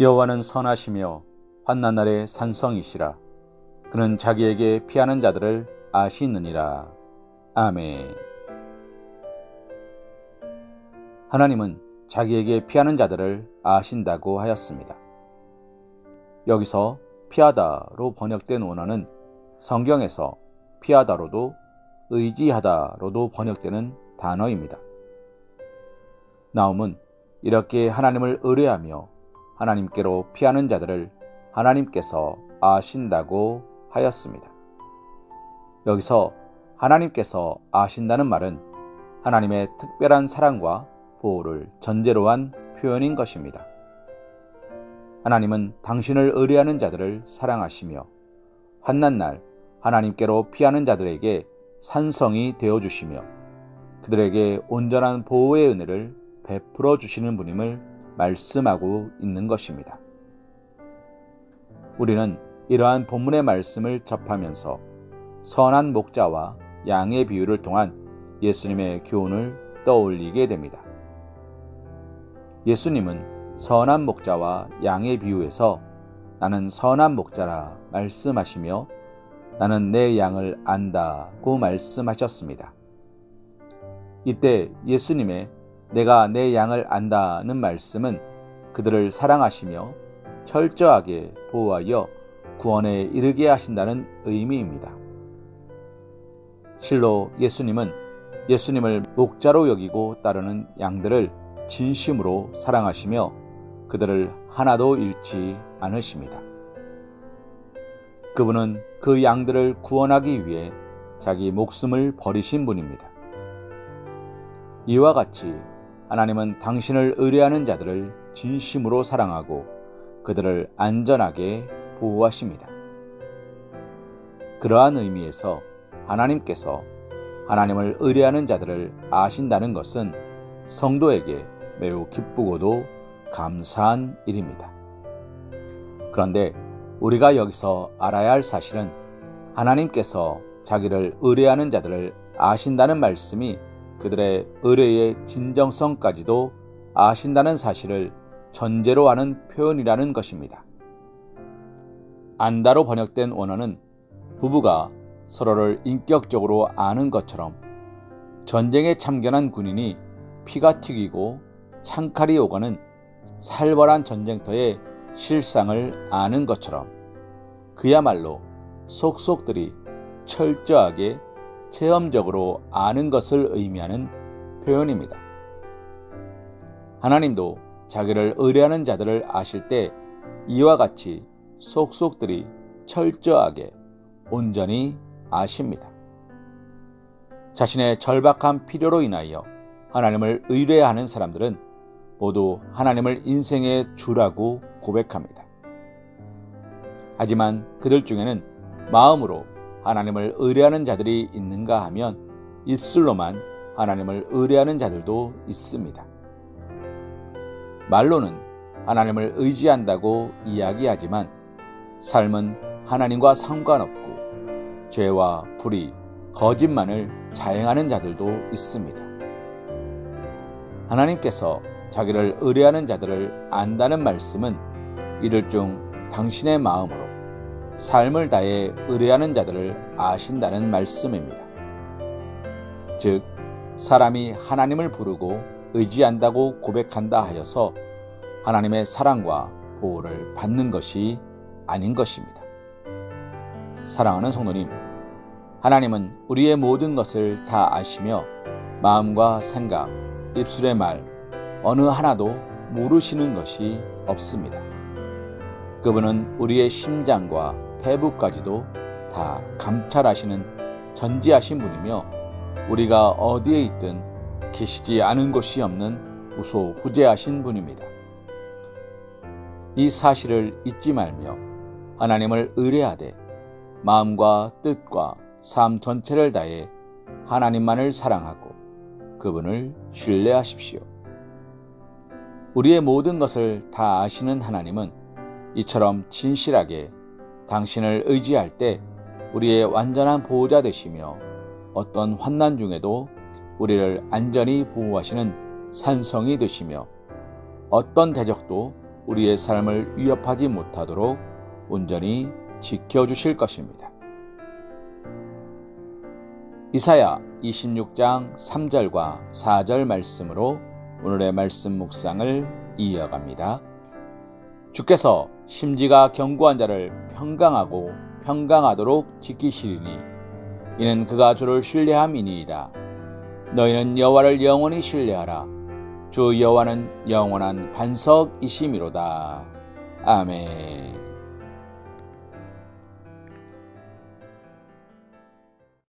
여호와는 선하시며 환난 날에 산성이시라. 그는 자기에게 피하는 자들을 아시느니라. 아멘. 하나님은 자기에게 피하는 자들을 아신다고 하였습니다. 여기서 피하다로 번역된 원어는 성경에서 피하다로도 의지하다로도 번역되는 단어입니다. 나움은 이렇게 하나님을 의뢰하며 하나님께로 피하는 자들을 하나님께서 아신다고 하였습니다. 여기서 하나님께서 아신다는 말은 하나님의 특별한 사랑과 보호를 전제로 한 표현인 것입니다. 하나님은 당신을 의뢰하는 자들을 사랑하시며 환난 날 하나님께로 피하는 자들에게 산성이 되어 주시며 그들에게 온전한 보호의 은혜를 베풀어 주시는 분임을 말씀하고 있는 것입니다. 우리는 이러한 본문의 말씀을 접하면서 선한 목자와 양의 비유를 통한 예수님의 교훈을 떠올리게 됩니다. 예수님은 선한 목자와 양의 비유에서 나는 선한 목자라 말씀하시며 나는 내 양을 안다고 말씀하셨습니다. 이때 예수님의 내가 내 양을 안다는 말씀은 그들을 사랑하시며 철저하게 보호하여 구원에 이르게 하신다는 의미입니다. 실로 예수님은 예수님을 목자로 여기고 따르는 양들을 진심으로 사랑하시며 그들을 하나도 잃지 않으십니다. 그분은 그 양들을 구원하기 위해 자기 목숨을 버리신 분입니다. 이와 같이 하나님은 당신을 의뢰하는 자들을 진심으로 사랑하고 그들을 안전하게 보호하십니다. 그러한 의미에서 하나님께서 하나님을 의뢰하는 자들을 아신다는 것은 성도에게 매우 기쁘고도 감사한 일입니다. 그런데 우리가 여기서 알아야 할 사실은 하나님께서 자기를 의뢰하는 자들을 아신다는 말씀이 그들의 의뢰의 진정성까지도 아신다는 사실을 전제로 하는 표현이라는 것입니다. 안다로 번역된 원어는 부부가 서로를 인격적으로 아는 것처럼 전쟁에 참견한 군인이 피가 튀기고 창칼이 오가는 살벌한 전쟁터의 실상을 아는 것처럼 그야말로 속속들이 철저하게 체험적으로 아는 것을 의미하는 표현입니다. 하나님도 자기를 의뢰하는 자들을 아실 때 이와 같이 속속들이 철저하게 온전히 아십니다. 자신의 절박한 필요로 인하여 하나님을 의뢰하는 사람들은 모두 하나님을 인생의 주라고 고백합니다. 하지만 그들 중에는 마음으로 하나님을 의뢰하는 자들이 있는가 하면 입술로만 하나님을 의뢰하는 자들도 있습니다. 말로는 하나님을 의지한다고 이야기하지만 삶은 하나님과 상관없고 죄와 불의, 거짓만을 자행하는 자들도 있습니다. 하나님께서 자기를 의뢰하는 자들을 안다는 말씀은 이들 중 당신의 마음으로 삶을 다해 의뢰하는 자들을 아신다는 말씀입니다. 즉, 사람이 하나님을 부르고 의지한다고 고백한다 하여서 하나님의 사랑과 보호를 받는 것이 아닌 것입니다. 사랑하는 성도님, 하나님은 우리의 모든 것을 다 아시며 마음과 생각, 입술의 말, 어느 하나도 모르시는 것이 없습니다. 그분은 우리의 심장과 폐부까지도 다 감찰하시는 전지하신 분이며 우리가 어디에 있든 계시지 않은 곳이 없는 우소부재하신 분입니다. 이 사실을 잊지 말며 하나님을 의뢰하되 마음과 뜻과 삶 전체를 다해 하나님만을 사랑하고 그분을 신뢰하십시오. 우리의 모든 것을 다 아시는 하나님은 이처럼 진실하게 당신을 의지할 때 우리의 완전한 보호자 되시며 어떤 환난 중에도 우리를 안전히 보호하시는 산성이 되시며 어떤 대적도 우리의 삶을 위협하지 못하도록 온전히 지켜주실 것입니다. 이사야 26장 3절과 4절 말씀으로 오늘의 말씀 묵상을 이어갑니다. 주께서 심지가 견고한 자를 평강하고 평강하도록 지키시리니 이는 그가 주를 신뢰함이니이다. 너희는 여호와를 영원히 신뢰하라. 주 여호와는 영원한 반석이심이로다. 아멘.